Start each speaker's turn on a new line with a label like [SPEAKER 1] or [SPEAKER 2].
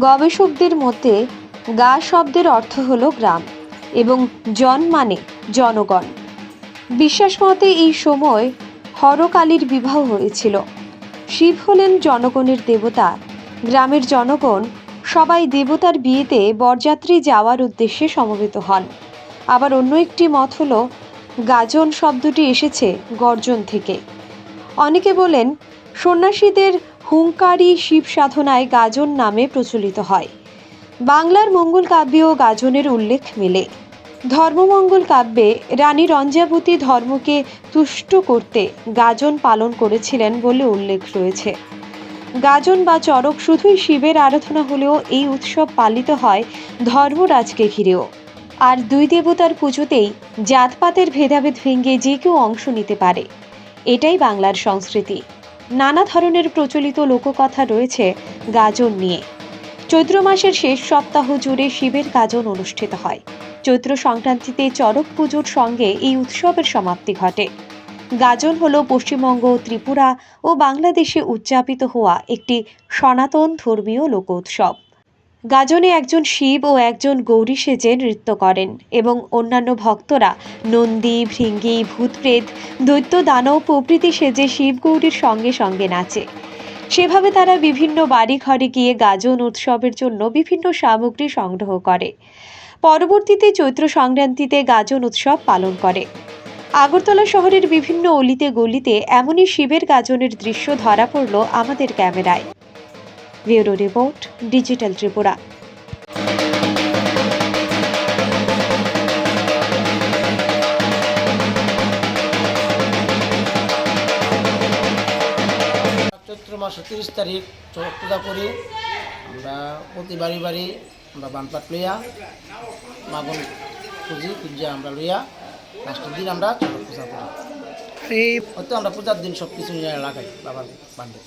[SPEAKER 1] গবেষকদের মধ্যে গা শব্দের অর্থ হল গ্রাম এবং জন মানে জনগণ। বিশ্বাস মতে, এই সময় হরকালীর বিবাহ হয়েছিল। শিব হলেন জনগণের দেবতা। গ্রামের জনগণ সবাই দেবতার বিয়েতে বরযাত্রী যাওয়ার উদ্দেশ্যে সমবেত হন। আবার অন্য একটি মত হল, গাজন শব্দটি এসেছে গর্জন থেকে। অনেকে বলেন, সন্ন্যাসীদের হুঙ্কারী শিব সাধনায় গাজন নামে প্রচলিত হয়। বাংলার মঙ্গল কাব্যেও গাজনের উল্লেখ মেলে। ধর্মমঙ্গল কাব্যে রানী রঞ্জাবতী ধর্মকে তুষ্ট করতে গাজন পালন করেছিলেন বলে উল্লেখ রয়েছে। গাজন বা চড়ক শুধুই শিবের আরাধনা হলেও এই উৎসব পালিত হয় ধর্মরাজকে ঘিরেও। আর দুই দেবতার পুজোতেই জাতপাতের ভেদাভেদ ভেঙে যে কেউ অংশ নিতে পারে। এটাই বাংলার সংস্কৃতি। নানা ধরনের প্রচলিত লোককথা রয়েছে গাজন নিয়ে। চৈত্র মাসের শেষ সপ্তাহ জুড়ে শিবের গাজন অনুষ্ঠিত হয়। চৈত্র সংক্রান্তিতে চরক পুজোর সঙ্গে এই উৎসবের সমাপ্তি ঘটে। গাজন হল পশ্চিমবঙ্গ, ত্রিপুরা ও বাংলাদেশে উদযাপিত হওয়া একটি সনাতন ধর্মীয় লোক উৎসব গাজনে একজন শিব ও একজন গৌরী সেজে নৃত্য করেন এবং অন্যান্য ভক্তরা নন্দী, ভৃঙ্গি, ভূতপ্রেত, দৈত্য, দানব, প্রভৃতি সেজে শিব গৌরীর সঙ্গে সঙ্গে নাচে। সেভাবে তারা বিভিন্ন বাড়ি ঘরে গিয়ে গাজন উৎসবের জন্য বিভিন্ন সামগ্রী সংগ্রহ করে। পরবর্তীতে চৈত্র সংক্রান্তিতে গাজন উৎসব পালন করে। আগরতলা শহরের বিভিন্ন অলিতে গলিতে এমনই শিবের গাজনের দৃশ্য ধরা পড়ল আমাদের ক্যামেরায়। Bureau report digital Tripura.
[SPEAKER 2] চৈত্র মাসের তিরিশ তারিখ চড়ক পূজা করি। আমরা প্রতি বাড়ি বাড়ি আমরা বানপাট লইয়া মাগন খুঁজি খুঁজে আমরা লইয়া লাস্টের দিন আমরা চড়ক পূজা করি।
[SPEAKER 3] এই
[SPEAKER 2] হয়তো আমরা পূজার দিন সব কিছু নিয়ে লাগাই বাবার বান্ডে